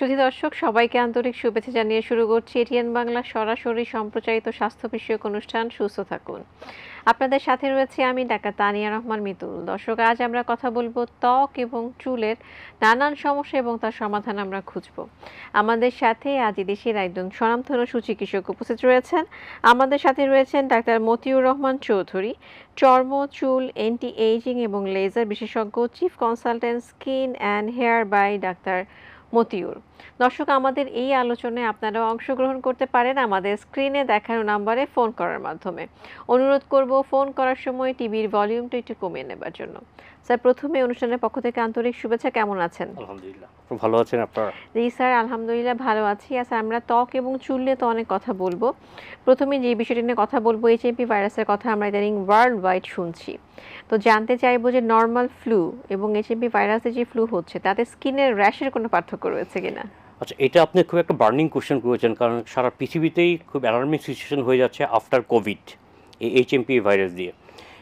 সুধী দর্শক, সবাইকে আন্তরিক শুভেচ্ছা জানিয়ে শুরু করছি এটিএন বাংলা সরাসরি সম্প্রচারিত স্বাস্থ্য বিষয়ক অনুষ্ঠান। সুস্থ থাকুন। আপনাদের সাথে রয়েছে আমি ডাক্তার তানিয়া রহমান মিতুল। দর্শক, আজ আমরা কথা বলব ত্বক এবং চুলের নানান সমস্যা এবং তার সমাধান আমরা খুঁজব। আমাদের সাথে আজ দেশের একজন স্বনামধন্য সুচিকিৎসক উপস্থিত রয়েছেন। আমাদের সাথে রয়েছেন ডাক্তার মতিউর রহমান চৌধুরী, চর্ম, চুল এন্টি এইজিং এবং লেজার বিশেষজ্ঞ chief consultant skin and hair by doctor Motiur. দর্শক আমাদের এই আলোচনায় আপনারা অংশগ্রহণ করতে পারেন আমাদের স্ক্রিনে দেখানো নাম্বারে ফোন করার মাধ্যমে। অনুরোধ করব ফোন করার সময় টিভির ভলিউমটা একটু কমিয়ে নেবার জন্য। স্যার প্রথমে অনুষ্ঠানের পক্ষ থেকে আন্তরিক শুভেচ্ছা। কেমন আছেন? আলহামদুলিল্লাহ। ভালো আছেন আপনারা? জি স্যার আলহামদুলিল্লাহ ভালো আছি। আর স্যার আমরা ত্বক এবং চুল নিয়ে তো অনেক কথা বলব। প্রথমে যে বিষয়টি নিয়ে কথা বলব এইচএমপি ভাইরাসের কথা আমরা ইদানিং ওয়ার্ল্ড ওয়াইড শুনছি। তো জানতে চাইব যে নর্মাল ফ্লু এবং এইচএমপি ভাইরাসের যে ফ্লু হচ্ছে তাতে স্কিনের র্যাশের কোনো পার্থক্য রয়েছে কিনা? আচ্ছা এটা আপনি খুব একটা বার্নিং কোশ্চেন করেছেন, কারণ সারা পৃথিবীতেই খুব অ্যালার্মিং সিচুয়েশন হয়ে যাচ্ছে আফটার কোভিড এই এইচএমপি ভাইরাস দিয়ে।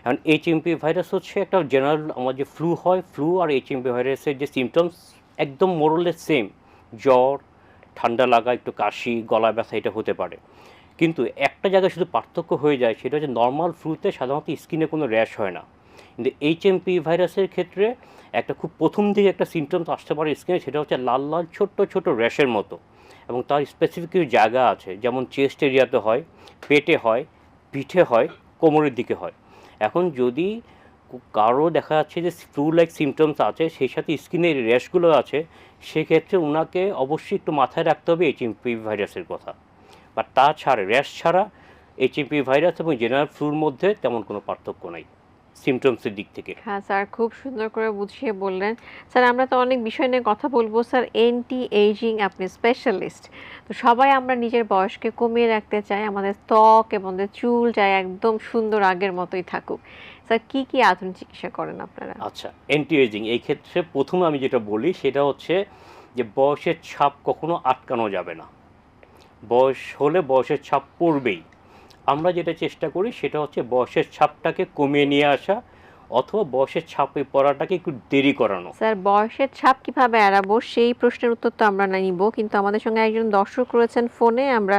এখন এইচএমপি ভাইরাস হচ্ছে একটা জেনারেল আমার যে ফ্লু হয় ফ্লু আর এইচএমপি ভাইরাসের যে সিমটমস একদম মোরলে সেম জ্বর, ঠান্ডা লাগা, একটু কাশি, গলা ব্যথা, এটা হতে পারে। কিন্তু একটা জায়গায় শুধু পার্থক্য হয়ে যায়, সেটা হচ্ছে নর্মাল ফ্লুতে সাধারণত স্কিনে কোনো র্যাশ হয় না। কিন্তু এইচএমপি ভাইরাসের ক্ষেত্রে একটা খুব প্রথম দিকে একটা সিমটমস আসতে পারে স্কিনে সেটা হচ্ছে লাল লাল, ছোট্ট ছোট র্যাশের মতো। এবং তার স্পেসিফিক কিছু জায়গা আছে, যেমন চেস্ট এরিয়াতে হয়, পেটে হয়, পিঠে হয়, কোমরের দিকে হয়। এখন যদি কারও দেখা যাচ্ছে যে ফ্লু লাইক সিমটমস আছে, সেই সাথে স্কিনের র্যাশগুলো আছে, সেক্ষেত্রে ওনাকে অবশ্যই একটু মাথায় রাখতে হবে এইচএমপি ভাইরাসের কথা। বা তাছাড়া র্যাশ ছাড়া এইচএমপি ভাইরাস এবং জেনারেল ফ্লুর মধ্যে তেমন কোনো পার্থক্য নাই। সিমটমসের দিক থেকে। হ্যাঁ স্যার খুব সুন্দর করে বুঝিয়ে বললেন। স্যার আমরা তো অনেক বিষয় নিয়ে কথা বলব। স্যার এন্টি এইজিং আপনি স্পেশালিস্ট তো সবাই আমরা নিজের বয়সকে কমিয়ে রাখতে চাই। আমাদের ত্বক এবং চুল চাই একদম সুন্দর আগের মতোই থাকুক। স্যার কি কি আধুনিক চিকিৎসা করেন আপনারা? আচ্ছা অ্যান্টি এজিং এই ক্ষেত্রে প্রথমে আমি যেটা বলি সেটা হচ্ছে যে বয়সের ছাপ কখনো আটকানো যাবে না। বয়স হলে বয়সের ছাপ পড়বেই। আমরা যেটা চেষ্টা করি সেটা হচ্ছে বয়সের ছাপটাকে কমিয়ে নিয়ে আসা অথবা বয়সের ছাপে পড়াটাকে একটু দেরি করানো। স্যার বয়সের ছাপ কীভাবে এড়াবো সেই প্রশ্নের উত্তর তো আমরা না নিব, কিন্তু আমাদের সঙ্গে একজন দর্শক রয়েছেন ফোনে, আমরা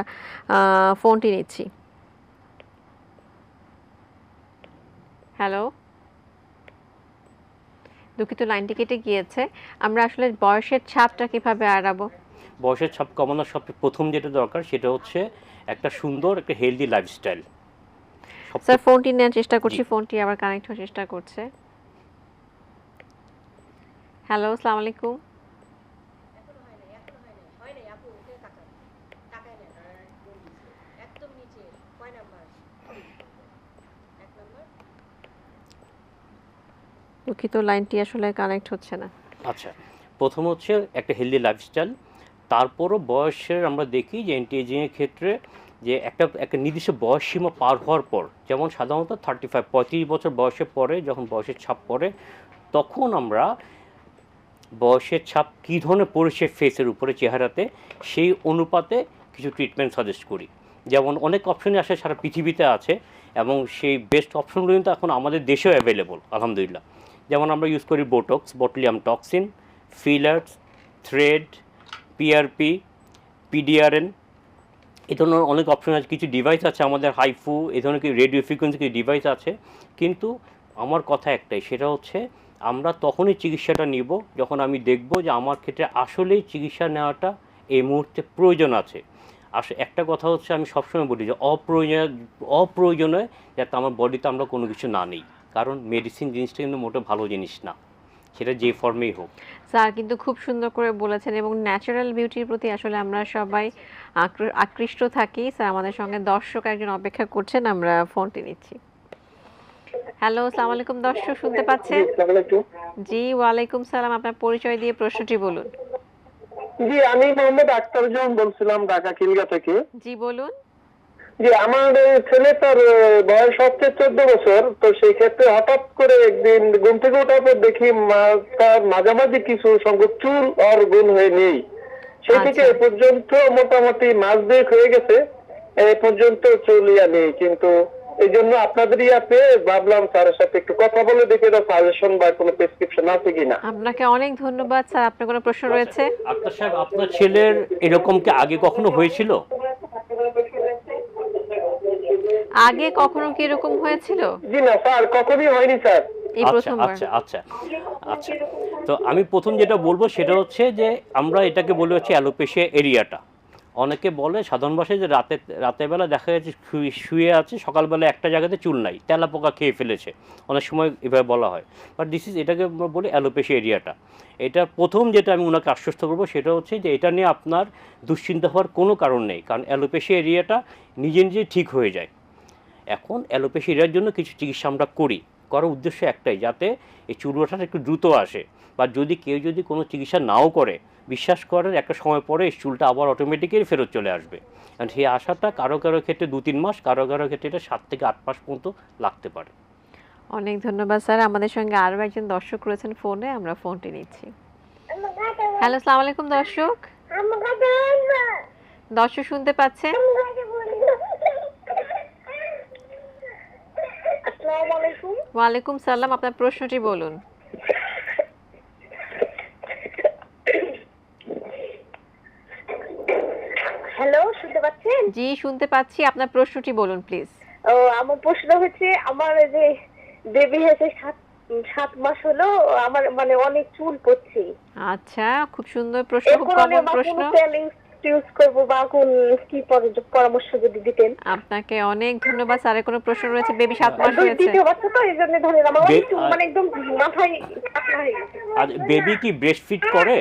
ফোনটি নিচ্ছি। হ্যালো? দুঃখিত, লাইনটি কেটে গিয়েছে। আমরা আসলে বয়সের ছাপটা কীভাবে এড়াবো? বয়সের ছাপ কমানোর সবচেয়ে প্রথম যেটা দরকার সেটা হচ্ছে একটা সুন্দর একটা হেলদি লাইফস্টাইল স্যার ফোনটি নেওয়ার চেষ্টা করছি ফোনটি আবার কানেক্ট হওয়ার চেষ্টা করছে। হ্যালো আসসালামু আলাইকুম দুঃখিত লাইনটি আসলে কানেক্ট হচ্ছে না। আচ্ছা প্রথম হচ্ছে একটা হেলদি লাইফস্টাইল তারপরও বয়সের আমরা দেখি যে অ্যান্টি এজিংয়ের ক্ষেত্রে যে একটা একটা নির্দিষ্ট বয়স সীমা পার হওয়ার পর, যেমন সাধারণত থার্টি ফাইভ পঁয়ত্রিশ বছর বয়সের পরে যখন বয়সের ছাপ পড়ে, তখন আমরা বয়সের ছাপ কী ধরনের পড়েছে ফেসের উপরে, চেহারাতে, সেই অনুপাতে কিছু ট্রিটমেন্ট সাজেস্ট করি। যেমন অনেক অপশনই আসে, সারা পৃথিবীতে আছে, এবং সেই বেস্ট অপশনগুলো কিন্তু এখন আমাদের দেশেও অ্যাভেলেবল আলহামদুলিল্লাহ। যেমন আমরা ইউজ করি botox botulinum toxin fillers thread PRP PDRN এ ধরনের অনেক অপশন আছে। কিছু ডিভাইস আছে আমাদের হাইফু এই ধরনের কিছু রেডিও ফ্রিকোয়েন্সি কিছু ডিভাইস আছে। কিন্তু আমার কথা একটাই, সেটা হচ্ছে আমরা তখনই চিকিৎসাটা নিব যখন আমি দেখব যে আমার ক্ষেত্রে আসলেই চিকিৎসা নেওয়াটা এই মুহূর্তে প্রয়োজন আছে। আস একটা কথা হচ্ছে আমি সবসময় বলি যে অপ্রয়োজন অপ্রয়োজনে যাতে আমার বডিতে আমরা কোনো কিছু না নিই। কারণ মেডিসিন জিনিসটা কিন্তু মোটে ভালো জিনিস না। সেটা যে ফর্মেই হোক। স্যার কিন্তু খুব সুন্দর করে বলেছেন এবং ন্যাচারাল বিউটির প্রতি আসলে আমরা সবাই আকৃষ্ট থাকি। স্যার আমাদের সঙ্গে দর্শক একজন অপেক্ষা করছেন আমরা ফোনটি নিচ্ছি। হ্যালো আসসালামু আলাইকুম দর্শক শুনতে পাচ্ছেন। জি ওয়ালাইকুম সালাম আপনার পরিচয় দিয়ে প্রশ্নটি বলুন। জি আমি মোহাম্মদ আক্তার জন বলছিলাম ঢাকা খিলগা থেকে। জি বলুন। জি আমার এই ছেলেটার বয়স হচ্ছে চোদ্দ বছর তো সেই ক্ষেত্রে হঠাৎ করে একদিন ঘুম থেকে ওঠার পর দেখি মা- তার মাঝামাঝি কিছু সংখ্যক চুল আর গুণ হয়ে নেই। সেই থেকে আচ্ছা। এ পর্যন্ত মোটামুটি মাস দুয়েক হয়ে গেছে এ পর্যন্ত চুল ইয়া নেই কিন্তু এই জন্য আপনাদের ইয়াতে ভাবলাম স্যারের সাথে একটু কথা বলে দেখে সাজেশন বা কোনো প্রেসক্রিপশন আছে কিনা। আপনাকে অনেক ধন্যবাদ স্যার। আপনার কোনো প্রশ্ন রয়েছে? আক্তার সাহেব আপনার ছেলের এরকম কি আগে কখনো হয়েছিল? আগে কখনো কি এরকম হয়েছিল? জি না স্যার কখনই হয়নি স্যার। এই আচ্ছা আচ্ছা আচ্ছা আচ্ছা। তো আমি প্রথম যেটা বলব সেটা হচ্ছে যে আমরা এটাকে বলি হচ্ছে অ্যালোপেশিয়া এরিয়াটা। অনেকে বলে সাধারণ ভাষায় যে রাতে রাতের বেলা দেখা যাচ্ছে শুয়ে- শুয়ে আছে সকালবেলা একটা জায়গাতে চুল নাই তেলা পোকা খেয়ে ফেলেছে। অনেক সময় এভাবে বলা হয়। বাট দিস ইজ এটাকে আমরা বলি অ্যালোপেশিয়া এরিয়াটা। এটা প্রথম যেটা আমি ওনাকে আশ্বস্ত করব সেটা হচ্ছে যে এটা নিয়ে আপনার দুশ্চিন্তা হওয়ার কোনো কারণ নেই। কারণ অ্যালোপেশিয়া এরিয়াটা নিজে নিজে ঠিক হয়ে যায়। এখন অ্যালোপেশিয়া এরিয়ার জন্য কিছু চিকিৎসা আমরা করি। করার উদ্দেশ্য একটাই যাতে এই চুল ওঠাটা একটু দ্রুত আসে। বা যদি কেউ যদি কোনো চিকিৎসা নাও করে বিশ্বাস করেন একটা সময় পরে এই চুলটা আবার অটোমেটিক্যালি ফেরত চলে আসবে। কারণ সেই আশাটা কারও কারও ক্ষেত্রে দু তিন মাস কারও কারও ক্ষেত্রে এটা সাত থেকে আট মাস পর্যন্ত লাগতে পারে। অনেক ধন্যবাদ স্যার। আমাদের সঙ্গে আরও একজন দর্শক রয়েছেন ফোনে আমরা ফোনটি নিচ্ছি। হ্যালো আসসালামু আলাইকুম দর্শক। দর্শক শুনতে পাচ্ছেন আসসালামু আলাইকুম ওয়ালাইকুম সালাম আপনার প্রশ্নটি বলুন। হ্যালো শুনতে পাচ্ছেন? জি শুনতে পাচ্ছি আপনার প্রশ্নটি বলুন প্লিজ। ও আমার প্রশ্ন হচ্ছে আমার যে বেবি হয়েছে সাত সাত মাস হলো আমার মানে অনেক চুল পড়ছে। আচ্ছা খুব সুন্দর প্রশ্ন খুব কমন প্রশ্ন। কোনো ইউজ করব বা কোন কি পরামর্শ যদি দিতেন। আপনাকে অনেক ধন্যবাদ স্যারের কোনো প্রশ্ন রয়েছে বেবি সাত মাস হয়েছে। দ্বিতীয় বাচ্চা তো এই জন্য ধরেন আমার মানে একদম মাথায় বেবি কি ব্রেস্ট ফিট করে?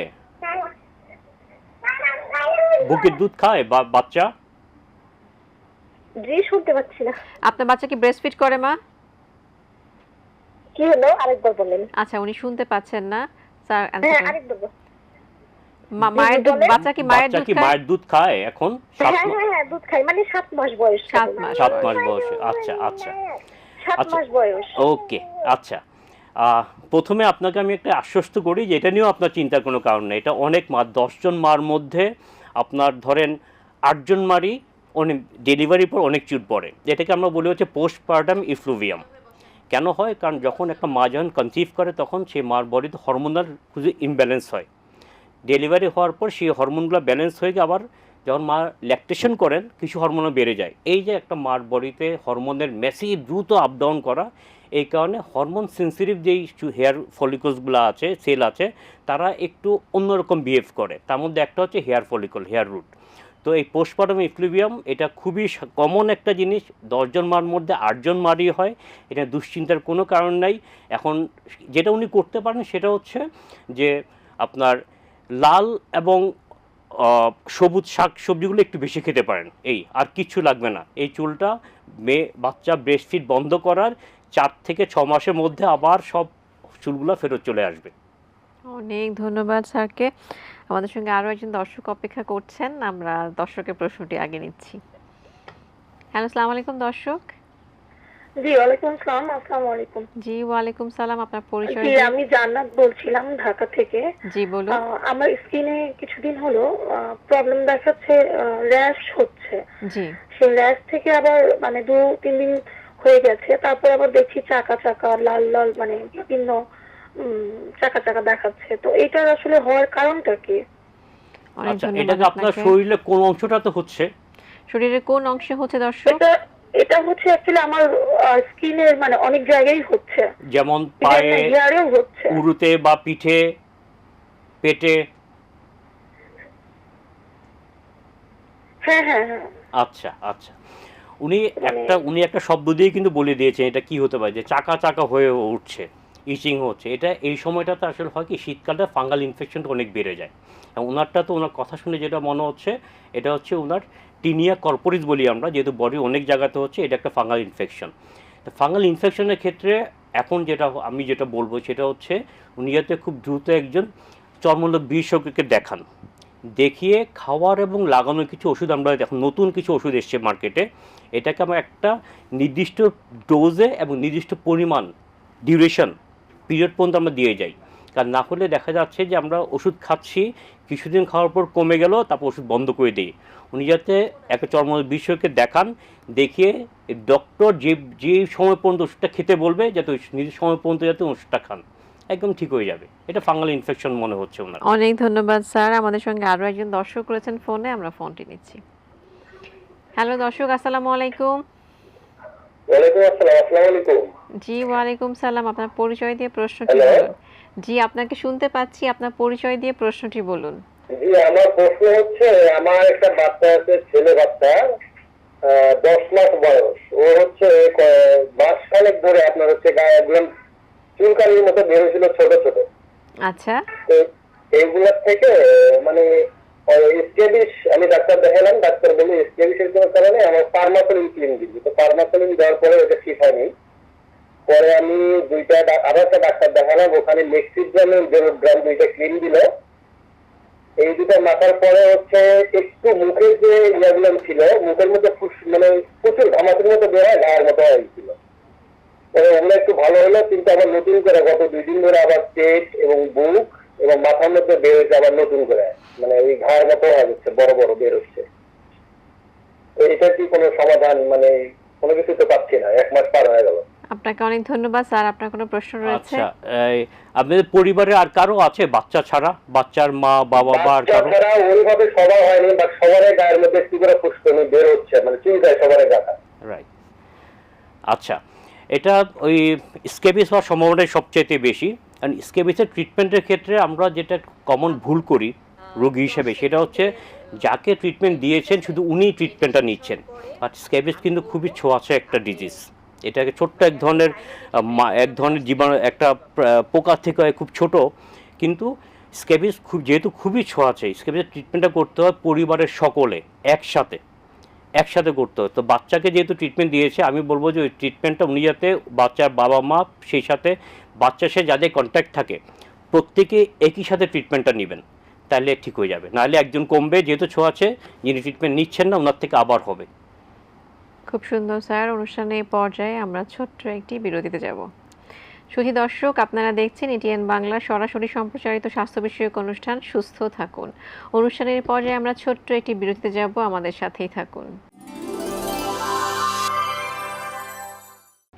বুকের দুধ খায় বা বাচ্চা? জি শুনতে পাচ্ছি না। আপনার বাচ্চা কি ব্রেস্ট ফিট করে মা? কি হলো? আরেকবার বলেন। আচ্ছা উনি শুনতে পাচ্ছেন না। স্যার হ্যাঁ আরেকবার বলেন। মা- মায়ের দুধ। বাচ্চা কি মায়ের দুধ খায়? মায়ের দুধ খায় এখন? সাত হ্যাঁ হ্যাঁ হ্যাঁ দুধ খাই মানে সাত মাস বয়স সাত মাস। সাত বয়স। মাস বয়সে আচ্ছা আচ্ছা। সাত আচ্ছা। মাস বয়স। ওকে আচ্ছা। প্রথমে আপনাকে আমি একটা আশ্বস্ত করি যে এটা নিয়েও আপনার চিন্তার কোনো কারণ নেই। এটা অনেক মা দশজন মার মধ্যে আপনার ধরেন আটজন মারই অনেক ডেলিভারির পর অনেক চুট পড়ে। যেটাকে আমরা বলি হচ্ছে পোস্টপার্টাম ইফ্লুভিয়াম কেন হয়? কারণ যখন একটা মা যখন কনসিভ করে তখন সেই মার বডিতে হরমোনাল কিছু ইমব্যালেন্স হয়। ডেলিভারি হওয়ার পর সেই হরমোনগুলো ব্যালেন্স হয়ে গিয়ে আবার যখন মা ল্যাকটেশন করেন, কিছু হরমোনও বেড়ে যায়। এই যে একটা মার বডিতে হরমোনের ম্যাসিভ দ্রুত আপ ডাউন করা, এই কারণে হরমোন সেন্সিটিভ যেই হেয়ার ফলিকলসগুলো আছে সেল আছে, তারা একটু অন্যরকম বিহেভ করে। তার মধ্যে একটা হচ্ছে হেয়ার ফলিকল হেয়ার রুট তো এই পোস্টপার্টাম ইফ্লুভিয়াম এটা খুবই কমন একটা জিনিস। দশজন মার মধ্যে আটজন মারই হয়, এটা দুশ্চিন্তার কোনো কারণ নাই। এখন যেটা উনি করতে পারেন সেটা হচ্ছে যে আপনার লাল এবং সবুজ শাক সবজিগুলো একটু বেশি খেতে পারেন। এই, আর কিচ্ছু লাগবে না। এই চুলটা মেয়ে বাচ্চা ব্রেস্টফিট বন্ধ করার চার থেকে ছ মাসের মধ্যে আবার সব চুলগুলো ফেরত চলে আসবে। অনেক ধন্যবাদ স্যারকে। আমাদের সঙ্গে আরও একজন দর্শক অপেক্ষা করছেন। আমরা দর্শকের প্রশ্নটি আগে নিচ্ছি। হ্যালো, আসসালামু আলাইকুম দর্শক। জি ওয়ালাইকুম আসসালাম আসসালামু আলাইকুম। জি ওয়ালাইকুম সালাম আপনার পরিচয় জি আমি জান্নাত বলছিলাম ঢাকা থেকে। জি বলুন। আমার স্কিনে কিছুদিন হলো প্রবলেম দেখাচ্ছে র্যাশ হচ্ছে। জি। সেই র্যাশ থেকে আবার মানে দু তিন দিন হয়ে গেছে। তারপর আবার দেখছি চাকা চাকা লাল লাল মানে বিভিন্ন চাকা চাকা দেখাচ্ছে। তো এটার আসলে হওয়ার কারণটা কি? অনেক আচ্ছা এটাকে আপনার শরীরে কোন অংশটাতে হচ্ছে? শরীরের কোন অংশে হচ্ছে দর্শক? এটা হচ্ছে অ্যাকচুয়ালি আমার স্কিনের মানে অনেক জায়গায় হচ্ছে। যেমন পায়ে হেয়ারেও হচ্ছে। উরুতে বা পিঠে পেটে। হ্যাঁ হ্যাঁ হ্যাঁ। আচ্ছা আচ্ছা। উনি একটা উনি একটা শব্দ দিয়ে কিন্তু বলে দিয়েছেন এটা কি হতে পারে যে চাকা চাকা হয়ে উঠছে ইচিং হচ্ছে। এটা এই সময়টাতে আসলে হয় কি শীতকালটা ফাঙ্গাল ইনফেকশনটা অনেক বেড়ে যায়। ওনারটা তো ওনার কথা শুনে যেটা মনে হচ্ছে এটা হচ্ছে ওনার টিনিয়া কর্পোরিস বলি আমরা, যেহেতু বডি অনেক জায়গাতে হচ্ছে, এটা একটা ফাঙ্গাল ইনফেকশন তো ফাঙ্গাল ইনফেকশনের ক্ষেত্রে এখন যেটা আমি যেটা বলব সেটা হচ্ছে, উনি যাতে খুব দ্রুত একজন চর্মরোগ বিশেষজ্ঞকে দেখান। দেখিয়ে খাওয়ার এবং লাগানোর কিছু ওষুধ আমরা এখন নতুন কিছু ওষুধ এসছে মার্কেটে এটাকে আমরা একটা নির্দিষ্ট ডোজে এবং নির্দিষ্ট পরিমাণ ডিউরেশন পিরিয়ড পর্যন্ত আমরা দিয়ে যাই। কারণ না হলে দেখা যাচ্ছে যে আমরা ওষুধ খাচ্ছি কিছুদিন খাওয়ার পর কমে গেল তারপর ওষুধ বন্ধ করে দিই। উনি যাতে একটা চর্ম বিষয়কে দেখান দেখিয়ে ডক্টর যে যে সময় পর্যন্ত ওষুধটা খেতে বলবে যাতে নিজের সময় পর্যন্ত যাতে ওষুধটা খান। একদম ঠিক হয়ে যাবে। এটা ফাঙ্গাল ইনফেকশন মনে হচ্ছে ওনার। অনেক ধন্যবাদ স্যার। আমাদের সঙ্গে আরও একজন দর্শক রয়েছেন ফোনে আমরা ফোনটি নিচ্ছি। হ্যালো দর্শক আসসালামু আলাইকুম। ওয়ালাইকুম আসসালাম আসসালামু আলাইকুম। জি ওয়ালাইকুম সালাম। আপনার পরিচয় দিয়ে প্রশ্নটি বলুন। জি আপনাকে শুনতে পাচ্ছি। আপনার পরিচয় দিয়ে প্রশ্নটি বলুন। জি আমার প্রশ্ন হচ্ছে আমার একটা বাচ্চা আছে ছেলে বাচ্চা দশ মাস বয়স। ও হচ্ছে মাস খানেক ধরে আপনার হচ্ছে গায়ে একদম চুলকানির মতো বের হয়েছিল ছোট ছোট। আচ্ছা। এইগুলোর থেকে মানে স্কেবিস আমি ডাক্তার দেখালাম ডাক্তার বলে স্কেবিসের কোনো কারণে আমার পারমাসলিন ক্লিন দিবি। তো পারমাসলিন দেওয়ার পরে ওটা ঠিক হয়নি। পরে আমি দুইটা আরও একটা ডাক্তার দেখালাম, ওখানে মেক্সিগ্রামের দেড় গ্রাম দুইটা ক্লিন দিল। এই দুটো মাথার পরে হচ্ছে একটু মুখের যে ইয়াগুলো ছিল, মুখের মধ্যে মানে প্রচুর ঘামাচির মতো বেরোয় গায়ের মতো হয়েছিল ওগুলো একটু ভালো হলো, কিন্তু আবার নতুন করে গত দুই দিন ধরে আবার পেট এবং বুক এবং মাথার মধ্যে বের হচ্ছে আবার নতুন করে। মানে ওই ঘাড় মতো হয়ে যাচ্ছে, বড় বড় বের হচ্ছে। এটা কি কোনো সমাধান? মানে কোনো কিছু তো পাচ্ছি না, এক মাস পার হয়ে গেল। আপনাকে অনেক ধন্যবাদ স্যার। আপনার কোনো প্রশ্ন রয়েছে? আচ্ছা এই, আপনাদের পরিবারে আর কারও আছে বাচ্চা ছাড়া? বাচ্চার মা বাবা বা আর কারও? ছাড়া ওইভাবে সবার হয়নি বা সবার গায়ের মধ্যে একটু করে ফুসকানি বের হচ্ছে মানে চুলকায় সবার গাটা রাইট আচ্ছা এটা ওই স্কেবিস হওয়ার সম্ভাবনাই সবচেয়ে বেশি। কারণ স্কেবিসের ট্রিটমেন্টের ক্ষেত্রে আমরা যেটা কমন ভুল করি রোগী হিসেবে সেটা হচ্ছে যাকে ট্রিটমেন্ট দিয়েছেন শুধু উনি ট্রিটমেন্টটা নিচ্ছেন। আর স্কেবিস কিন্তু খুবই ছোঁয়াছে একটা ডিজিজ এটাকে ছোট্ট এক ধরনের এক ধরনের জীবাণু, একটা পোকা থেকে হয় খুব ছোট, কিন্তু স্কেবিস খুব, যেহেতু খুবই ছোঁয়াছে স্কেবিসের ট্রিটমেন্টটা করতে হয় পরিবারের সকলে, একসাথে একসাথে করতে হয়। তো বাচ্চাকে যেহেতু ট্রিটমেন্ট দিয়েছে, আমি বলব যে ওই ট্রিটমেন্টটা উনি যাতে বাচ্চার বাবা মা সেই সাথে বাচ্চার সাথে যাদের কন্ট্যাক্ট থাকে, প্রত্যেকে একই সাথে ট্রিটমেন্টটা নেবেন, তাহলে ঠিক হয়ে যাবে। নাহলে একজন কমবে, যেহেতু ছোঁয়াছে যিনি ট্রিটমেন্ট নিচ্ছেন না, ওনার থেকে আবার হবে। খুব সুন্দর স্যার অনুষ্ঠানের পর্যায়ে আমরা ছোট্ট একটি বিরতিতে যাব। সুধী দর্শক, আপনারা দেখছেন এটিএন বাংলা সরাসরি সম্প্রচারিত স্বাস্থ্য বিষয়ক অনুষ্ঠান, সুস্থ থাকুন। অনুষ্ঠানের পর্যায়ে আমরা ছোট্ট একটি বিরতিতে যাব, আমাদের সাথেই থাকুন।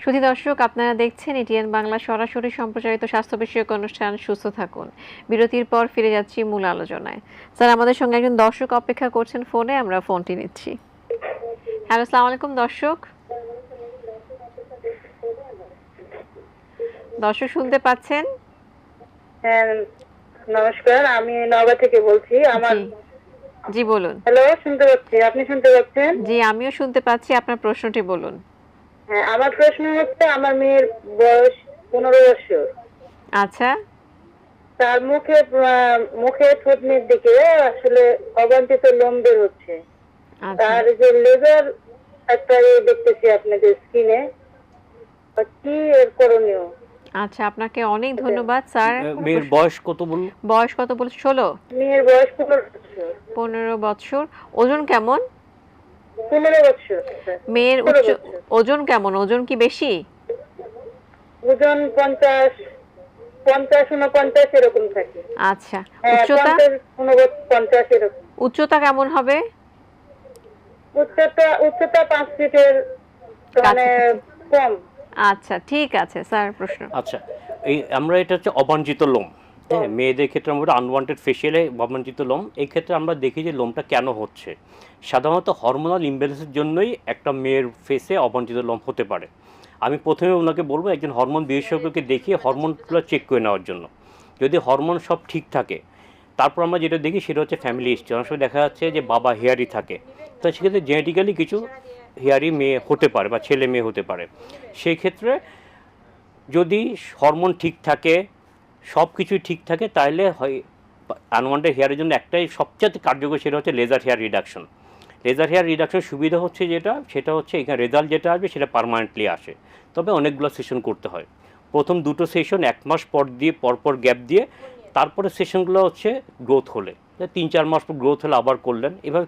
সুধী দর্শক, আপনারা দেখছেন এটিএন বাংলা সরাসরি সম্প্রচারিত স্বাস্থ্য বিষয়ক অনুষ্ঠান, সুস্থ থাকুন। বিরতির পর ফিরে যাচ্ছি মূল আলোচনায়। স্যার, আমাদের সঙ্গে একজন দর্শক অপেক্ষা করছেন ফোনে, আমরা ফোনটি নিচ্ছি। হ্যালো আসসালামু আলাইকুম দর্শক। দর্শক শুনতে পাচ্ছেন? হ্যাঁ নমস্কার আমি নওগাঁ থেকে বলছি আমার জি বলুন। হ্যালো শুনতে পাচ্ছি আপনি শুনতে পাচ্ছেন? জি আমিও শুনতে পাচ্ছি আপনার প্রশ্নটি বলুন। হ্যাঁ আমার প্রশ্ন হচ্ছে আমার মেয়ের বয়স পনেরো বছর। আচ্ছা। তার মুখে মুখে থুতনির দিকে আসলে অবাঞ্ছিত লোম বের হচ্ছে। আচ্ছা। তার যে লেজার একটা দেখতেছি আপনাদের স্কিনে কি এর করণীয়? আচ্ছা আপনাকে অনেক ধন্যবাদ স্যার। মেয়ের বয়স কত বলুন? বয়স কত বল ষোলো। মেয়ের বয়স পনেরো বছর। ওজন কেমন? পনেরো বছর মেয়ের উচ্চ ওজন কেমন? ওজন কি বেশি? ওজন পঞ্চাশ পঞ্চাশ উনপঞ্চাশ এরকম থাকে। আচ্ছা হ্যাঁ উচ্চতা? পঞ্চাশ উনপঞ্চাশ পঞ্চাশ এরকম। উচ্চতা কেমন হবে? উচ্চতা উচ্চতা পাঁচ ফিটের মানে কম। আচ্ছা ঠিক আছে স্যার প্রশ্ন। আচ্ছা এই আমরা এটা হচ্ছে অবাঞ্ছিত লোম হ্যাঁ মেয়েদের ক্ষেত্রে আমরা আনওয়ান্টেড ফেশিয়ালে অবাঞ্ছিত লোম এই ক্ষেত্রে আমরা দেখি যে লোমটা কেন হচ্ছে। সাধারণত হরমোনাল ইমব্যালেন্সের জন্যই একটা মেয়ের ফেসে অবাঞ্ছিত লোম হতে পারে। আমি প্রথমে ওনাকে বলব একজন হরমোন বিশেষজ্ঞকে দেখিয়ে হরমোনগুলো চেক করে নেওয়ার জন্য। যদি হরমোন সব ঠিক থাকে তারপর আমরা যেটা দেখি সেটা হচ্ছে ফ্যামিলি হিস্ট্রি অনেক সময় দেখা যাচ্ছে যে বাবা হেয়ারি থাকে। তো সেক্ষেত্রে জেনেটিক্যালি কিছু হেয়ারি মেয়ে হতে পারে বা ছেলে মেয়ে হতে পারে। সেই ক্ষেত্রে যদি হরমোন ঠিক থাকে, সব কিছুই ঠিক থাকে তাহলে হয় আনওয়ান্টেড হেয়ারের জন্য একটাই সবচেয়ে কার্যকর সেটা হচ্ছে laser hair reduction laser hair reduction সুবিধা হচ্ছে যেটা, সেটা হচ্ছে এখানে রেজাল্ট যেটা আসবে সেটা পারমানেন্টলি আসে। তবে অনেকগুলো সেশন করতে হয়। প্রথম দুটো সেশন এক মাস পর দিয়ে, পরপর গ্যাপ দিয়ে তারপরে সেশনগুলো হচ্ছে গ্রোথ হলে। তিন চার মাস পর গ্রোথ হলে আবার করলেন। এভাবে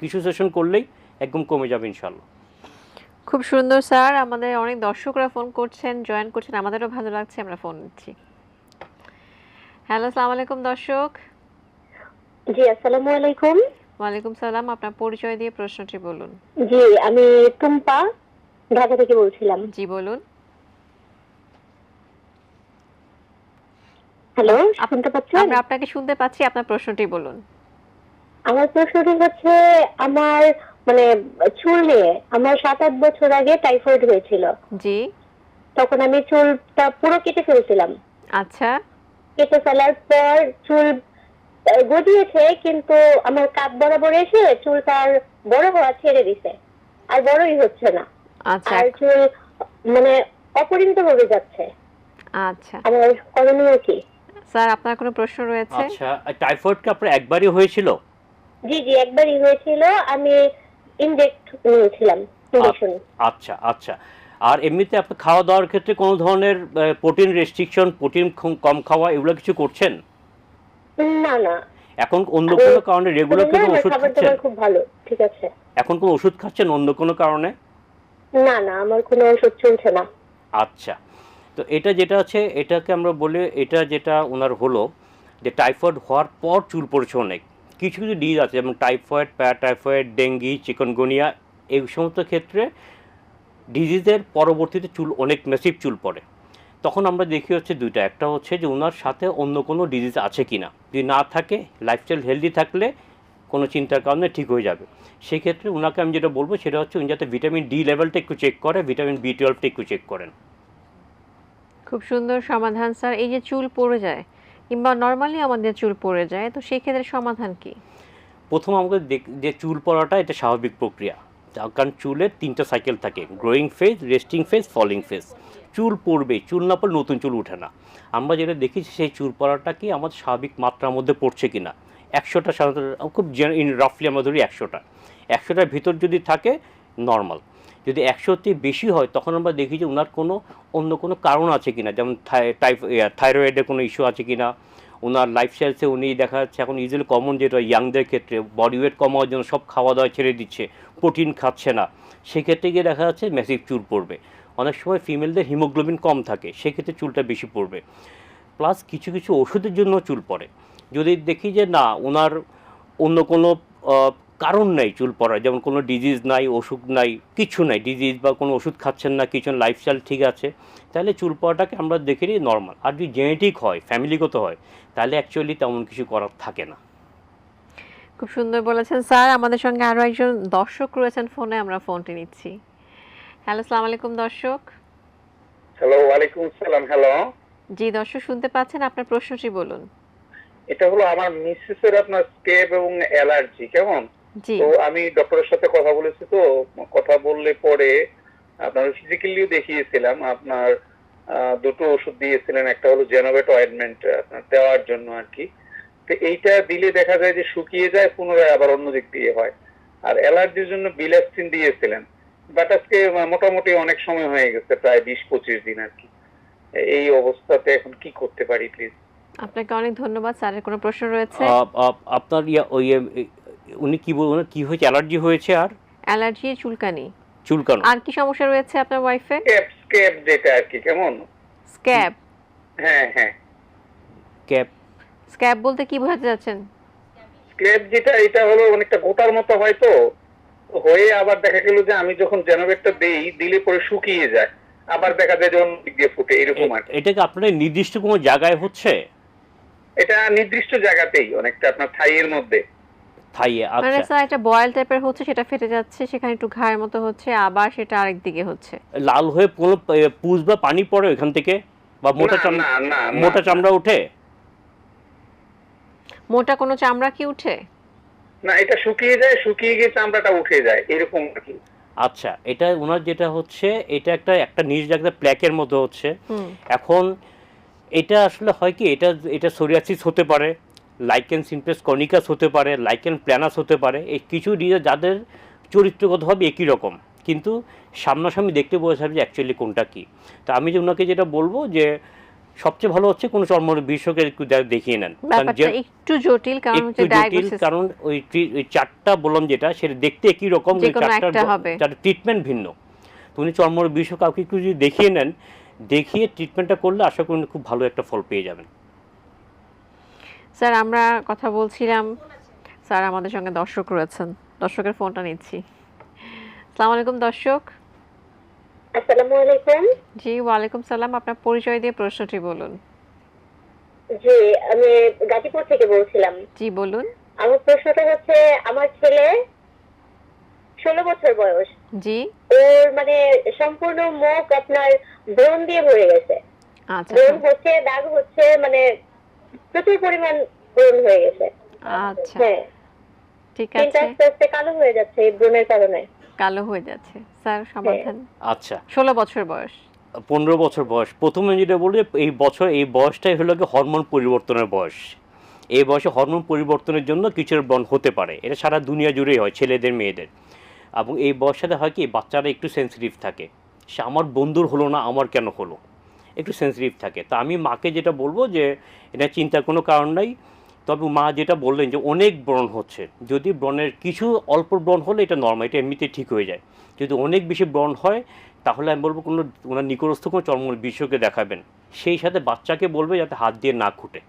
কিছু সেশন করলেই একদম কমে যাবে ইনশাল্লাহ খুব সুন্দর স্যার। আমাদের অনেক দর্শকরা ফোন করছেন জয়েন করছেন আমাদেরও ভালো লাগছে আমরা ফোন নিচ্ছি। হ্যালো আসসালামু আলাইকুম দর্শক। জি আসসালামু আলাইকুম। ওয়ালাইকুম সালাম। আপনার পরিচয় দিয়ে প্রশ্নটি বলুন। জি আমি টুম্পা ঢাকা থেকে বলছিলাম। জি বলুন। হ্যালো শুনতে পাচ্ছেন? আমরা আপনাকে শুনতে পাচ্ছি আপনার প্রশ্নটি বলুন। আমার প্রশ্নটি হচ্ছে আমার মানে চুল নিয়ে আমার সাত আট বছর আগে টাইফয়েড হয়েছিল। জি। তখন আমি চুলটা পুরো কেটে ফেলছিলাম। আচ্ছা। কেটে ফেলার পর চুল গজিয়েছে কিন্তু আমার কাপ বরাবর এসে চুলটা আর বড় হওয়া ছেড়ে দিছে। আর বড়ই হচ্ছে না। আচ্ছা। আর চুল মানে অপরিণত হয়ে যাচ্ছে। আচ্ছা। আমার করণীয় কি? স্যার আপনার কোনো প্রশ্ন রয়েছে? আচ্ছা টাইফয়েড কি আপনার একবারই হয়েছিল? জি জি একবারই হয়েছিল। আমি ইনজেক্ট নিয়েছিলাম ইনজেকশন আচ্ছা আচ্ছা। আর এমনিতে আপনি খাওয়া দাওয়ার ক্ষেত্রে কোনো ধরনের প্রোটিন রেস্ট্রিকশন প্রোটিন কম খাওয়া এগুলো কিছু করছেন? না না। এখন অন্য কোনো কারণে রেগুলার কোনো ওষুধ খাচ্ছেন? খুব ভালো ঠিক আছে। এখন কোনো ওষুধ খাচ্ছেন অন্য কোনো কারণে? না না আমার কোনো ওষুধ চলছে না। আচ্ছা। তো এটা যেটা আছে, এটাকে আমরা বলি, এটা যেটা ওনার হলো, যে টাইফয়েড হওয়ার পর চুল পড়েছে অনেক। কিছু কিছু ডিজ আছে, যেমন টাইফয়েড, প্যারাটাইফয়েড, ডেঙ্গি, চিকনগুনিয়া, এই সমস্ত ক্ষেত্রে ডিজিজের পরবর্তীতে চুল, অনেক মেসিভ চুল পড়ে। তখন আমরা দেখি হচ্ছে দুইটা। একটা হচ্ছে যে ওনার সাথে অন্য কোনো ডিজিজ আছে কি না যদি না থাকে লাইফস্টাইল হেলদি থাকলে কোনো চিন্তার কারণে ঠিক হয়ে যাবে। সেক্ষেত্রে ওনাকে আমি যেটা বলব, সেটা হচ্ছে উনি যাতে ভিটামিন ডি লেভেলটা একটু চেক করে ভিটামিন বি টুয়েলভটা একটু চেক করেন। খুব সুন্দর সমাধান, স্যার। এই যে চুল পড়ে যায়, কিংবা নর্মালি আমাদের চুল পড়ে যায়, তো সেই ক্ষেত্রে সমাধান কি? প্রথম আমাকে দেখ, যে চুল পড়াটা, এটা স্বাভাবিক প্রক্রিয়া। কারণ চুলের তিনটা সাইকেল থাকে growing phase resting phase falling phase চুল পড়বে চুল না পড়লে নতুন চুল ওঠে না। আমরা যেটা দেখেছি, সেই চুল পড়াটা কি আমাদের স্বাভাবিক মাত্রার মধ্যে পড়ছে কি না একশোটা সাধারণত, খুব রাফলি আমরা ধরি একশোটা। একশোটার ভিতর যদি থাকে নর্মাল যদি একশোতে বেশি হয়, তখন আমরা দেখি যে ওনার কোনো অন্য কোনো কারণ আছে কিনা। যেমন থাইরয়েডের কোনো ইস্যু আছে কিনা। ওনার লাইফস্টাইলসে উনি দেখা যাচ্ছে এখন ইজিলি কমন যেটা ইয়াংদের ক্ষেত্রে বডি ওয়েট কমানোর জন্য সব খাওয়া দাওয়া ছেড়ে দিচ্ছে প্রোটিন খাচ্ছে না। সেক্ষেত্রে গিয়ে দেখা যাচ্ছে ম্যাসিভ চুল পড়বে। অনেক সময় ফিমেলদের হিমোগ্লোবিন কম থাকে, সেক্ষেত্রে চুলটা বেশি পড়বে। প্লাস কিছু কিছু ওষুধের জন্য চুল পড়ে। যদি দেখি যে না, ওনার অন্য কোনো কারণ নাই চুল পড়ার যেমন কোনো ডিজিজ নাই অসুখ নাই কিছু নাই ডিজিজ বা কোনো ওষুধ খাচ্ছেন না কিছু লাইফস্টাইল ঠিক আছে তাহলে চুল পড়াটাকে আমরা দেখে নিই নর্মাল আর যদি জেনেটিক হয় ফ্যামিলিগত হয় তাহলে অ্যাকচুয়ালি তেমন কিছু করার থাকে না। খুব সুন্দর বলেছেন স্যার আমাদের সঙ্গে আরও একজন দর্শক রয়েছেন ফোনে আমরা ফোনটি নিচ্ছি। হ্যালো সালাম আলাইকুম দর্শক। হ্যালো ওয়ালাইকুম আসসালাম হ্যালো। জি দর্শক শুনতে পাচ্ছেন আপনার প্রশ্নটি বলুন। এটা হলো আমার মিসেসের আপনার স্কেপ এবং অ্যালার্জি কেমন? তো আমি ডক্টরের সাথে কথা বলেছি তো কথা বললে পরে আপনার ফিজিক্যালিও দেখিয়েছিলাম আপনার দুটো ওষুধ দিয়েছিলেন একটা হলো জেনোভেট অয়েন্টমেন্ট আপনার দেওয়ার জন্য আর কি। তো এইটা দিলে দেখা যায় যে শুকিয়ে যায় পুনরায় আবার অন্য দিক দিয়ে হয়। আর অ্যালার্জির জন্য বিলাস্টিন দিয়েছিলেন। বাট আজকে মোটামুটি অনেক সময় হয়ে গেছে প্রায় বিশ পঁচিশ দিন আর কি। এই অবস্থাতে এখন কি করতে পারি প্লিজ আপনাকে অনেক ধন্যবাদ স্যারের কোনো প্রশ্ন রয়েছে? আপ- আপ- আপনার ইয়া ওই উনি কি বল কি হয়েছে? অ্যালার্জি হয়েছে আর? অ্যালার্জি চুলকানি। চুলকানো। আর কি সমস্যা রয়েছে আপনার ওয়াইফে স্কেপ স্কেপ যেটা আর কি কেমন? স্ক্যাব হ্যাঁ হ্যাঁ। ক্যাপ স্ক্যাব বলতে কি বোঝাতে যাচ্ছেন স্ক্র্যাপ যেটা এটা হলো অনেকটা গোটার মতো হয় তো। হয়ে আবার দেখা গেল যে আমি যখন জেনোভেটটা দেই দিলে পরে শুকিয়ে যায়। আবার দেখা যায় যে অন্য দিক দিয়ে ফুটে এরকম আর এটা কি আপনার নির্দিষ্ট কোনো জায়গায় হচ্ছে? এটা নির্দিষ্ট জায়গাতেই অনেকটা আপনার থাইয়ের মধ্যে। থাইয়ে মানে আচ্ছা। স্যার একটা বয়েল টাইপের হচ্ছে সেটা ফেটে যাচ্ছে সেখানে একটু ঘায়ের মতো হচ্ছে আবার সেটা আরেক দিকে হচ্ছে। লাল হয়ে কোনো পুজ বা পানি পড়ে ওখান থেকে? বা মোটা চামড়া না, না, না, মোটা চামড়া ওঠে মোটা কোনো চামড়া কি উঠে? না এটা শুকিয়ে যায় শুকিয়ে গিয়ে চামড়াটা উঠে যায় এরকম আর কি। আচ্ছা এটা ওনার যেটা হচ্ছে এটা একটা একটা নিজ জায়গায় প্ল্যাকের মতো হচ্ছে। হুম। এখন এটা আসলে হয় কি এটা এটা সোরিয়াসিস হতে পারে। লাইকেন সিমপ্লেস কনিকাস হতে পারে লাইকেন প্ল্যানাস হতে পারে এই কিছু ডিজে যাদের চরিত্রগতভাবে একই রকম কিন্তু সামনাসামনি দেখতে বোঝা যাবে যে অ্যাকচুয়ালি কোনটা কী। তা আমি যে ওনাকে যেটা বলব যে সবচেয়ে ভালো হচ্ছে কোনো চর্ম বিশেষজ্ঞের একটু দেখিয়ে নেন। একটু জটিল কারণ একটু জটিল কারণ ওই চারটা বললাম যেটা সেটা দেখতে একই রকম হবে। ট্রিটমেন্ট ভিন্ন। উনি চর্ম বিশেষজ্ঞ কাউকে একটু যদি দেখিয়ে নেন দেখিয়ে ট্রিটমেন্টটা করলে আশা করি খুব ভালো একটা ফল পেয়ে যাবেন। স্যার আমরা কথা বলছিলাম। স্যার আমাদের সঙ্গে দর্শক রয়েছেন। দর্শকের ফোনটা নিচ্ছি। আসসালামু আলাইকুম দর্শক। আসসালামু আলাইকুম। জি ওয়ালাইকুম সালাম। আপনার পরিচয় দিয়ে প্রশ্নটি বলুন। জি আমি গাজীপুর থেকে বলছিলাম। জি বলুন। আমার প্রশ্নটা হচ্ছে আমার ছেলে ষোলো বছর বয়স। জি। ওর মানে সম্পূর্ণ মুখ আপনার ব্রণ দিয়ে ভরে গেছে। আচ্ছা। ব্রণ হচ্ছে দাগ হচ্ছে মানে প্রচুর পরিমাণ ব্রণ হয়ে গেছে। আচ্ছা। হ্যাঁ। ঠিক আছে। আস্তে আস্তে কালো হয়ে যাচ্ছে এই ব্রণের কারণে। কালো হয়ে যাচ্ছে। স্যার সমাধান। আচ্ছা। ষোলো বছর বয়স। পনেরো বছর বয়স। প্রথমে যেটা বলি এই বছর এই বয়সটাই হলো কি হরমোন পরিবর্তনের বয়স। এই বয়সে হরমোন পরিবর্তনের জন্য কিছুর বন হতে পারে। এটা সারা দুনিয়া জুড়েই হয় ছেলেদের মেয়েদের। এবং এই বয়সটাতে হয় কি বাচ্চারা একটু সেন্সিটিভ থাকে। সে আমার বন্ধুর হলো না আমার কেন হলো? একটু সেন্সিটিভ থাকে। তা আমি মাকে যেটা বলব যে, এটা চিন্তার কোনো কারণ নাই। তবে মা যেটা বললেন যে, অনেক ব্রণ হচ্ছে। যদি ব্রণের কিছু অল্প ব্রণ হলে এটা নর্মাল এটা এমনিতে ঠিক হয়ে যায়। যদি অনেক বেশি ব্রণ হয়, তাহলে আমি বলব কোনো, ওনার নিকটস্থ কোনো চর্ম বিশেষজ্ঞকে দেখাবেন। সেই সাথে বাচ্চাকে বলবে যাতে হাত দিয়ে না খুঁটে।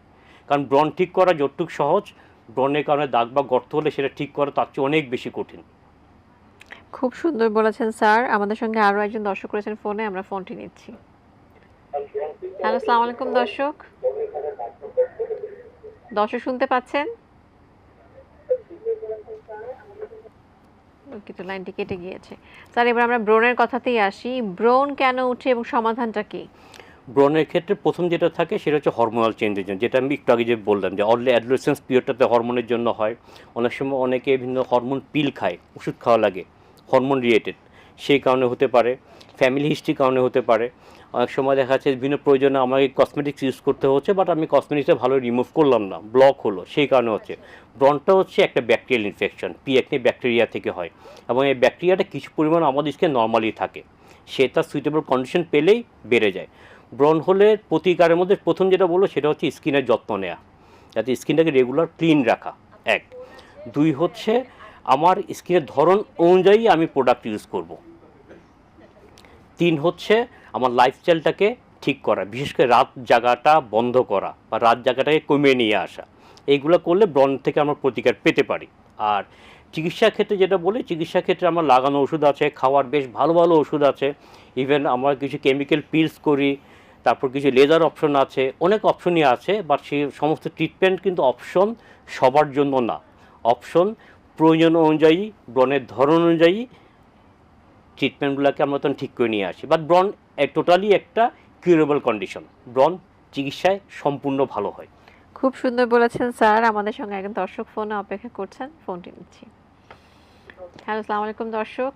কারণ ব্রণ ঠিক করা যতটুক সহজ, ব্রণের কারণে দাগ বা গর্ত হলে সেটা ঠিক করা তার চেয়ে অনেক বেশি কঠিন। খুব সুন্দর বলেছেন স্যার। আমাদের সঙ্গে আরও একজন দর্শক রয়েছেন ফোনে, আমরা ফোনটি নিচ্ছি। হ্যালো আসসালামু আলাইকুম দর্শক। দর্শক শুনতে পাচ্ছেন? ওকে তো লাইনটি কেটে গিয়েছে। স্যার, এবার আমরা ব্রণের কথাতেই আসি। ব্রণ কেন উঠে এবং সমাধানটা কি? ব্রণের ক্ষেত্রে প্রথম যেটা থাকে সেটা হচ্ছে হরমোনাল চেঞ্জের জন্য। যেটা আমি একটু আগে যে বললাম যে অনলি অ্যাডোলেসেন্স পিরিয়ডটাতে হরমোনের জন্য হয়। অনেক সময় অনেকে বিভিন্ন হরমোন পিল খায়, ওষুধ খাওয়া লাগে হরমোন রিলেটেড সেই কারণে হতে পারে। ফ্যামিলি হিস্ট্রি কারণে হতে পারে। অনেক সময় দেখা যাচ্ছে বিভিন্ন প্রয়োজনে আমাকে কসমেটিক্স ইউজ করতে হচ্ছে বাট আমি কসমেটিক্সটা ভালো রিমুভ করলাম না ব্লক হলো, সেই কারণে হচ্ছে। ব্রনটা হচ্ছে একটা ব্যাকটেরিয়াল ইনফেকশন পিএকনি ব্যাকটেরিয়া থেকে হয়। এবং এই ব্যাকটেরিয়াটা কিছু পরিমাণ আমাদের স্কিনে নর্মালি থাকে। সে তার সুইটেবল কন্ডিশন পেলেই বেড়ে যায়। ব্রন হলে প্রতিকারের মধ্যে প্রথম যেটা বলল সেটা হচ্ছে স্কিনের যত্ন নেওয়া যাতে স্কিনটাকে রেগুলার ক্লিন রাখা, এক। দুই হচ্ছে, আমার স্কিনের ধরন অনুযায়ী আমি প্রোডাক্ট ইউজ করব। তিন হচ্ছে আমার লাইফস্টাইলটাকে ঠিক করা, বিশেষ করে রাত জাগাটা বন্ধ করা বা রাত জাগাটাকে কমিয়ে নিয়ে আসা। এইগুলো করলে ব্রণ থেকে আমরা প্রতিকার পেতে পারি। আর চিকিৎসা ক্ষেত্রে যেটা বলি চিকিৎসা ক্ষেত্রে আমার লাগানো ওষুধ আছে, খাওয়ার বেশ ভালো ভালো ওষুধ আছে। ইভেন আমরা কিছু কেমিক্যাল পিলস করি, তারপর কিছু লেজার অপশন আছে, অনেক অপশনই আছে বাট সেই সমস্ত ট্রিটমেন্ট কিন্তু অপশন সবার জন্য না। অপশন প্রয়োজন অনুযায়ী, ব্রণের ধরন অনুযায়ী ট্রিটমেন্টগুলোকে আমরা তখন ঠিক করে নিয়ে আসি। বাট ব্রণ টোটালি একটা কিউরেবল কন্ডিশন ব্রণ চিকিৎসায় সম্পূর্ণ ভালো হয়। খুব সুন্দর বলেছেন স্যার। আমাদের সঙ্গে একজন দর্শক ফোনে অপেক্ষা করছেন। ফোনটি নিচ্ছি। হ্যালো আসসালামু আলাইকুম দর্শক।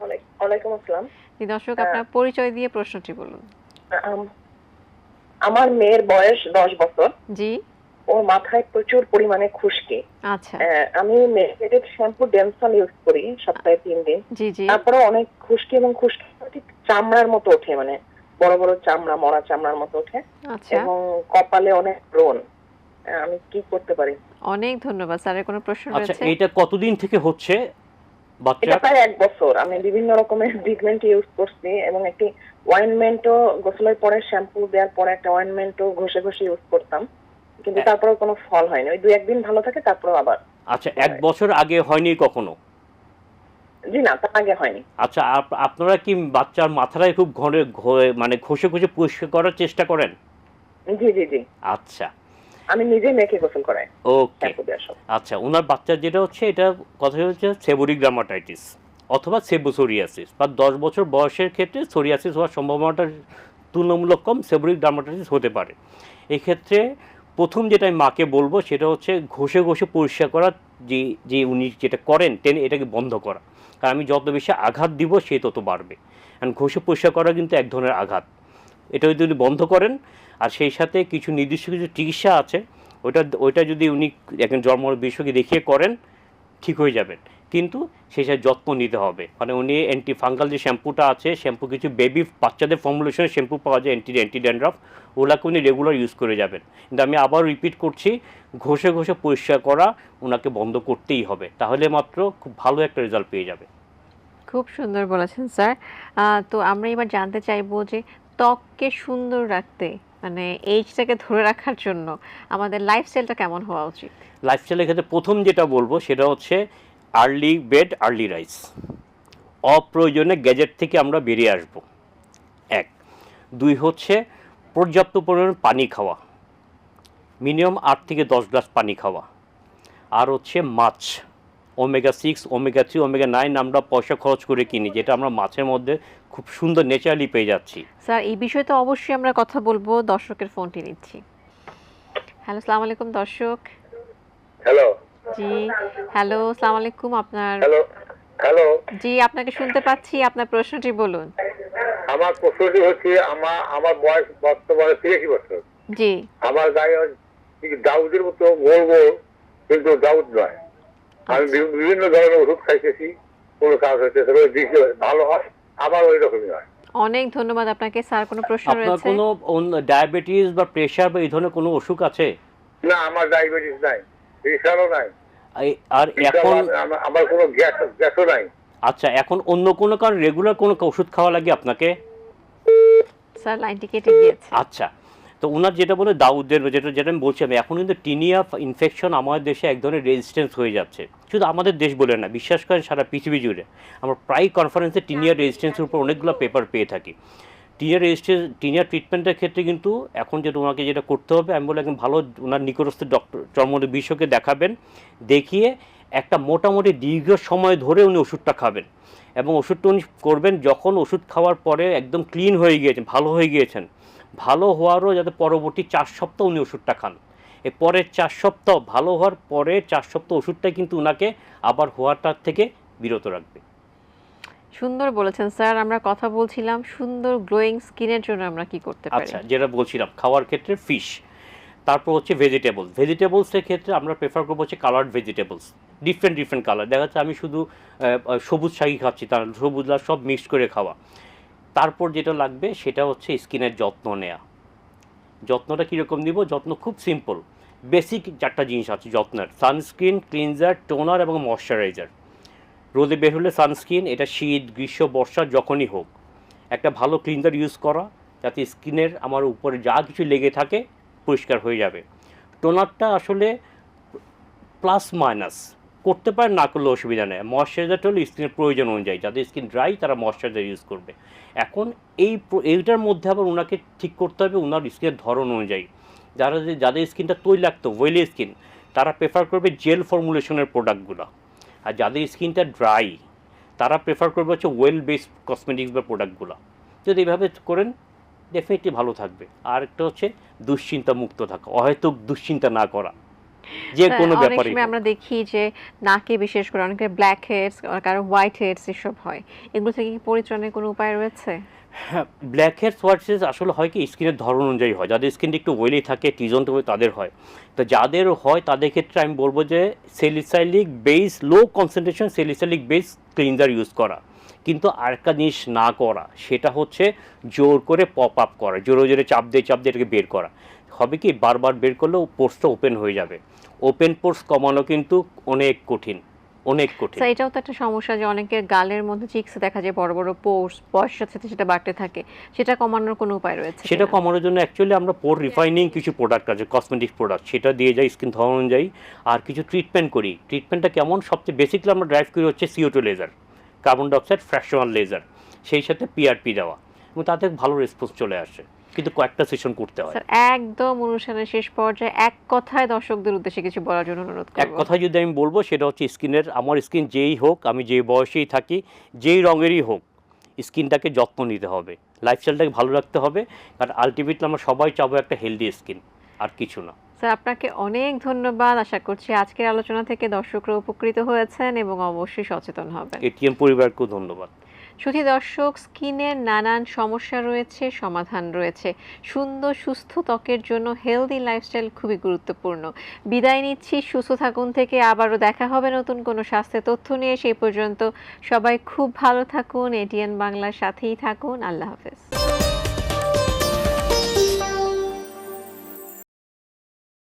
ওয়ালাইকুম আসসালাম। জি দর্শক আপনার পরিচয় দিয়ে প্রশ্নটি বলুন। আমার মেয়ের বয়স দশ বছর। জি। ওর মাথায় প্রচুর পরিমাণে খুশকি। আচ্ছা। আমি মেডিকেটেড শ্যাম্পু ডেমসল ইউজ করি সপ্তাহে তিন দিন। জি জি। তারপরে অনেক খুশকি এবং খুশকি ঠিক চামড়ার মতো ওঠে মানে বড় বড় চামড়া মরা চামড়ার মতো ওঠে। আচ্ছা। এবং কপালে অনেক ব্রণ। আমি কি করতে পারি? অনেক ধন্যবাদ। স্যারের কোনো প্রশ্ন আচ্ছা রয়েছে? এইটা কতদিন থেকে হচ্ছে এটা বাচ্চা প্রায় এক বছর। আমি বিভিন্ন রকমের ট্রিটমেন্ট ইউজ করছি এবং একটি ওয়াইনমেন্টও গোসলের পরে শ্যাম্পু দেওয়ার পরে একটা ওয়াইনমেন্টও ঘষে ঘষে ইউজ করতাম। কিন্তু। তারপরেও কোনো ফল হয়নি। ওই দুই একদিন ভালো থাকে তারপরেও আবার আচ্ছা এক বছর আগে হয়নি কখনো? জি না তার আগে হয়নি। আচ্ছা আপনারা কি বাচ্চার মাথাটায় খুব ঘরে মানে ঘষে ঘষে পরিষ্কার করার চেষ্টা করেন? জি জি জি। আচ্ছা। আমি নিজে মেখে গোসল করাই। ওকে আচ্ছা ওনার বাচ্চার যেটা হচ্ছে এটা কথা হচ্ছে সেবোরিক গ্রামাটাইটিস অথবা সেবোসোরিয়াসিস বা দশ বছর বয়সের ক্ষেত্রে সোরিয়াসিস হওয়ার সম্ভাবনাটা তুলনামূলক কম সেবরিক গ্রামাটাইটিস হতে পারে। এক্ষেত্রে প্রথম যেটা আমি মাকে বলব সেটা হচ্ছে ঘষে ঘষে পরিষ্কার করা, যে যে উনি যেটা করেন টেনে এটাকে বন্ধ করা। কারণ আমি যত বেশি আঘাত দিব সে তত বাড়বে। কারণ ঘষে পরিষ্কার করা কিন্তু এক ধরনের আঘাত। এটা যদি উনি বন্ধ করেন, আর সেই সাথে কিছু নির্দিষ্ট কিছু চিকিৎসা আছে, ওইটা ওইটা যদি উনি একজন জন্ম বিশেষজ্ঞ দেখিয়ে করেন, ঠিক হয়ে যাবেন। কিন্তু সেই যত্ন নিতে হবে। মানে উনি অ্যান্টি ফাঙ্গাল যে শ্যাম্পুটা আছে শ্যাম্পু কিছু বেবি বাচ্চাদের ফর্মুলেশনের শ্যাম্পু পাওয়া যায় অ্যান্টি অ্যান্টি ড্যান্ড্রাফ ওগুলাকে উনি রেগুলার ইউজ করে যাবেন। কিন্তু আমি আবার রিপিট করছি ঘষে ঘষে পরিষ্কার করা ওনাকে বন্ধ করতেই হবে। তাহলে মাত্র খুব ভালো একটা রেজাল্ট পেয়ে যাবে। খুব সুন্দর বলেছেন স্যার। তো আমরা এবার জানতে চাইব যে ত্বককে সুন্দর রাখতে মানে এইজটাকে ধরে রাখার জন্য আমাদের লাইফস্টাইলটা কেমন হওয়া উচিত? লাইফস্টাইলের ক্ষেত্রে প্রথম যেটা বলব সেটা হচ্ছে আর্লি বেড আর্লি রাইস অপ্রয়োজনে গ্যাজেট থেকে আমরা বেরিয়ে আসব। এক। দুই হচ্ছে পর্যাপ্ত পরিমাণ পানি খাওয়া। মিনিমাম আট থেকে দশ গ্লাস পানি খাওয়া। আর হচ্ছে মাছ। Omega six omega three omega nine আমরা পয়সা খরচ করে কিনি যেটা আমরা মাছের মধ্যে খুব সুন্দর নেচারালি পেয়ে যাচ্ছি। স্যার এই বিষয়ে তো অবশ্যই আমরা কথা বলব। দর্শকের ফোনটি নিচ্ছি। হ্যালো সালাম আলাইকুম দর্শক। হ্যালো। জি। হ্যালো সালাম আলাইকুম আপনার হ্যালো হ্যালো জি আপনাকে শুনতে পাচ্ছি আপনার প্রশ্নটি বলুন। আমার প্রশ্নটি হচ্ছে আমার আমার বয়স বর্তমানে তিরাশি বছর। জি। আমার গায়ে দাউদের মতো গোল গোল কিন্তু দাউদ নয়। আমি বিভিন্ন ধরনের ওষুধ খাইতেছি কোনো কাজ হইতেছে না, দিকে ভালো হয় আবার ওই রকমই হয়। অনেক ধন্যবাদ আপনাকে স্যার কোনো প্রশ্ন রয়েছে? আপনার কোনো ডায়াবেটিস বা প্রেসার বা এই ধরনের কোনো অসুখ আছে? না আমার ডায়াবেটিস নাই। প্রেশারও নাই। আর এখন আমার- কোনো গ্যাস গ্যাসও নাই। আচ্ছা এখন অন্য কোনো কারণ রেগুলার কোনো ওষুধ খাওয়া লাগে আপনাকে? স্যার লাইনটি কেটে গিয়েছে। আচ্ছা তো ওনার যেটা বলে দাউদের যেটা যেটা আমি বলছিলাম এখন কিন্তু টিনিয়া ইনফেকশন আমাদের দেশে এক ধরনের রেজিস্ট্যান্স হয়ে যাচ্ছে। শুধু আমাদের দেশ বলে না বিশ্বাস করেন সারা পৃথিবী জুড়ে। আমরা প্রায় কনফারেন্সে টিনিয়া রেজিস্ট্যান্সের উপর অনেকগুলো পেপার পেয়ে থাকি। টিনিয়া রেজিস্ট্যান্স টিনিয়া ট্রিটমেন্টের ক্ষেত্রে কিন্তু এখন যেটা ওনাকে যেটা করতে হবে, আমি বলে একদম ভালো ওনার নিকটস্থ ডক্টর চর্মরোগ বিশ্বকে দেখাবেন, দেখিয়ে একটা মোটামুটি দীর্ঘ সময় ধরে উনি ওষুধটা খাবেন। এবং ওষুধটা উনি করবেন যখন ওষুধ খাওয়ার পরে একদম ক্লিন হয়ে গিয়েছেন, ভালো হয়ে গিয়েছেন। ভালো হওয়ারও যাতে পরবর্তী চার সপ্তাহ উনি ওষুধটা খান। এ পরের চার সপ্তাহ ভালো হওয়ার পরে চার সপ্তাহ ওষুধটা কিন্তু ওনাকে আবার হওয়াটার থেকে বিরত রাখবে। সুন্দর বলেছেন স্যার, আমরা কথা বলছিলাম সুন্দর গ্লোয়িং স্কিনের জন্য আমরা কি করতে পারি? আচ্ছা যেটা বলছিলাম, খাওয়ার ক্ষেত্রে ফিশ, তারপর হচ্ছে ভেজিটেবল ভেজিটেবলসের ক্ষেত্রে আমরা প্রেফার করব হচ্ছে coloured vegetables different different colour দেখা যাচ্ছে আমি শুধু সবুজ শাকই খাচ্ছি, তার সবুজ লাল সব মিক্স করে খাওয়া। তারপর যেটা লাগবে সেটা হচ্ছে স্কিনের যত্ন নেওয়া যত্নটা কীরকম নিব? যত্ন খুব সিম্পল বেসিক চারটা জিনিস আছে যত্নের। সানস্ক্রিন ক্লিনজার টোনার এবং ময়শ্চারাইজার রোদে বের হলে সানস্ক্রিন এটা শীত, গ্রীষ্ম, বর্ষা, যখনই হোক। একটা ভালো ক্লিনজার ইউজ করা, যাতে স্কিনের আমার উপরে যা কিছু লেগে থাকে, পরিষ্কার হয়ে যাবে। টোনারটা আসলে প্লাস মাইনাস করতে পারে, না করলে অসুবিধা নেই। ময়শ্চারাইজারটা হলো স্কিনের প্রয়োজন অনুযায়ী। যাদের স্কিন ড্রাই তারা ময়শ্চারাইজার ইউজ করবে। এখন এই এইটার মধ্যে আবার ওনাকে ঠিক করতে হবে ওনার স্কিনের ধরন অনুযায়ী। যারা যাদের স্কিনটা তৈলাক্ত ওয়েলি স্কিন তারা প্রেফার করবে জেল ফর্মুলেশনের প্রোডাক্টগুলো আর যাদের স্কিনটা ড্রাই তারা প্রেফার করবে হচ্ছে ওয়েল বেসড কসমেটিক্স বা প্রোডাক্টগুলো যদি এইভাবে করেন ডেফিনেটলি ভালো থাকবে। আর একটা হচ্ছে দুশ্চিন্তা মুক্ত থাকা অহেতুক দুশ্চিন্তা না করা। যে কোনো অনেক ব্যাপারে আমরা দেখি যে নাকে বিশেষ করে অনেকের ব্ল্যাক হেডস কারও হোয়াইট হেডস এসব হয়। এগুলো থেকে কি পরিত্রাণের কোনো উপায় রয়েছে? হ্যাঁ ব্ল্যাক হেড সোয়ার্সেস আসলে হয় কি স্কিনের ধরন অনুযায়ী হয়। যাদের স্কিনটা একটু ওয়েলি থাকে টিজন হয়ে তাদের হয়। তো যাদের হয়, তাদের ক্ষেত্রে আমি বলব যে salicylic base low concentration salicylic base cleanser use করা। কিন্তু আরেকটা জিনিস না করা। সেটা হচ্ছে জোর করে পপ আপ করা, জোরে জোরে চাপ দিয়ে চাপ দিয়ে এটাকে বের করা। হবে কি, বারবার বের করলেও পোর্সটা ওপেন হয়ে যাবে। ওপেন পোর্স কমানো কিন্তু অনেক কঠিন। অনেক কঠিন। স্যার এটাও তো একটা সমস্যা যে অনেকের গালের মধ্যে চিক্স দেখা যায় বড় বড় পোর্স বয়সের সাথে সেটা বাড়তে থাকে। সেটা কমানোর কোনো উপায় রয়েছে সেটা কমানোর জন্য অ্যাকচুয়ালি আমরা পোর রিফাইনিং কিছু প্রোডাক্ট আছে কসমেটিক প্রোডাক্ট সেটা দিয়ে যাই স্কিন ধরন অনুযায়ী আর কিছু ট্রিটমেন্ট করি। ট্রিটমেন্টটা কেমন? সবচেয়ে বেসিকলি আমরা ড্রাইভ করি হচ্ছে CO two laser carbon dioxide fractional laser সেই সাথে পিআরপি দেওয়া। এবং তাতে ভালো রেসপন্স চলে আসে। কিন্তু কয়েকটা সেশন করতে হয়। স্যার একদম অনুষ্ঠানের শেষ পর্যায়ে এক কথায় দর্শকদের উদ্দেশ্যে কিছু বলার জন্য অনুরোধ করব। এক কথা যদি আমি বলব সেটা হচ্ছে স্কিনের আমার স্কিন যেই হোক আমি যেই বয়সেই থাকি যেই রঙেরই হোক স্কিনটাকে যত্ন নিতে হবে। লাইফস্টাইলটাকে ভালো রাখতে হবে কারণ আলটিমেটলি আমরা সবাই চাবো একটা হেলদি স্কিন আর কিছু না। স্যার আপনাকে অনেক ধন্যবাদ। আশা করছি আজকের আলোচনা থেকে দর্শকরা উপকৃত হয়েছেন এবং অবশ্যই সচেতন হবেন। এটিএম পরিবারকেও ধন্যবাদ। শুধু দর্শক স্কিনের নানান সমস্যা রয়েছে, সমাধান রয়েছে। সুন্দর, সুস্থ ত্বকের জন্য হেলদি লাইফস্টাইল খুবই গুরুত্বপূর্ণ। বিদায় নিচ্ছি, সুস্থ থাকুন থেকে আবারও দেখা হবে নতুন কোনো স্বাস্থ্যের তথ্য নিয়ে। সেই পর্যন্ত সবাই খুব ভালো থাকুন এটিএন বাংলার সাথেই থাকুন। আল্লাহ হাফেজ।